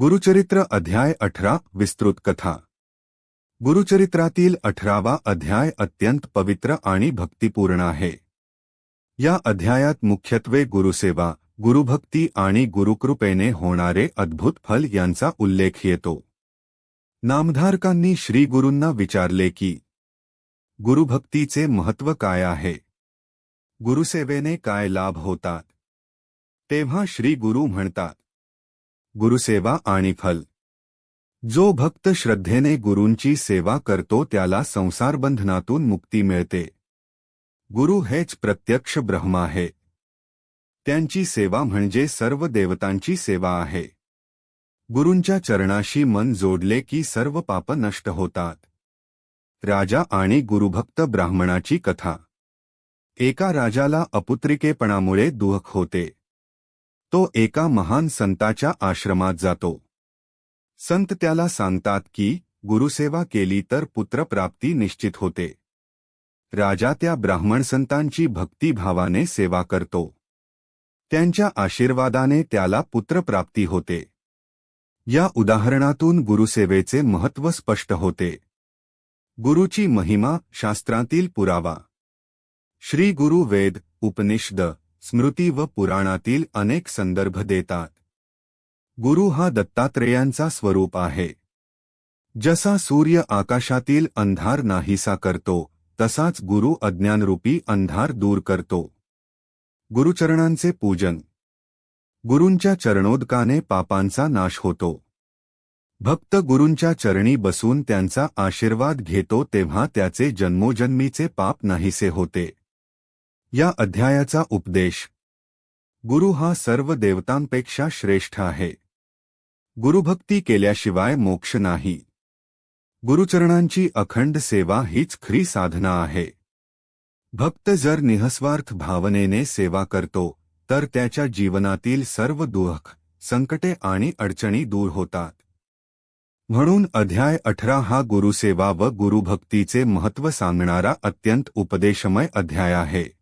गुरुचरित्र अध्याय अठरा, विस्तृत कथा. गुरुचरित्रातील अठरावा अध्याय अत्यंत पवित्र आणि भक्तिपूर्ण आहे. या अध्यायात मुख्यत्वे गुरुसेवा, गुरुभक्ती आणि गुरुकृपेने होणारे अद्भुत फल यांचा उल्लेख येतो. नामधारकांनी श्री गुरूंना विचारले की, गुरुभक्तीचे महत्त्व काय आहे? गुरुसेवेने काय लाभ होतात? तेव्हा श्री गुरु म्हणतात गुरुसेवा आणि फल. जो भक्त श्रद्धेने गुरूंची सेवा करतो त्याला संसारबंधनातून मुक्ती मिळते. गुरु हेच प्रत्यक्ष ब्रह्म आहे. त्यांची सेवा म्हणजे सर्व देवतांची सेवा आहे. गुरूंच्या चरणाशी मन जोडले की सर्व पाप नष्ट होतात. राजा आणि गुरुभक्त ब्राह्मणाची कथा. एका राजाला अपुत्रिकेपणामुळे दुःख होते. तो एका महान संताच्या आश्रमात जातो. संत त्याला सांगतात की गुरुसेवा केली तर पुत्रप्राप्ती निश्चित होते. राजा त्या ब्राह्मण संतांची भक्तिभावाने सेवा करतो. त्यांच्या आशीर्वादाने त्याला पुत्रप्राप्ती होते. या उदाहरणातून गुरुसेवेचे महत्त्व स्पष्ट होते. गुरुची महिमा शास्त्रातील पुरावा. श्री गुरु वेद उपनिषद स्मृती व पुराणातील अनेक संदर्भ देतात. गुरु हा दत्तात्रेयांचा स्वरूप आहे. जसा सूर्य आकाशातील अंधार नाहीसा करतो तसाच गुरु अज्ञानरूपी अंधार दूर करतो. गुरुचरणांचे पूजन. गुरूंच्या चरणोदकाने पापांचा नाश होतो. भक्त गुरूंच्या चरणी बसून त्यांचा आशीर्वाद घेतो तेव्हा त्याचे जन्मोजन्मीचे पाप नाहीसे होते. या अध्यायाचा उपदेश. गुरु हा सर्व देवतांपेक्षा श्रेष्ठ आहे. गुरुभक्ती केल्याशिवाय मोक्ष नाही. गुरुचरणांची अखंड सेवा हीच खरी साधना आहे. भक्त जर निःस्वार्थ भावनेने सेवा करतो, तर त्याच्या जीवनातील सर्व दुःख, संकटे आणि अडचणी दूर होतात. म्हणून अध्याय अठरा हा गुरुसेवा व गुरुभक्तीचे महत्त्व सांगणारा अत्यंत उपदेशमय अध्याय आहे.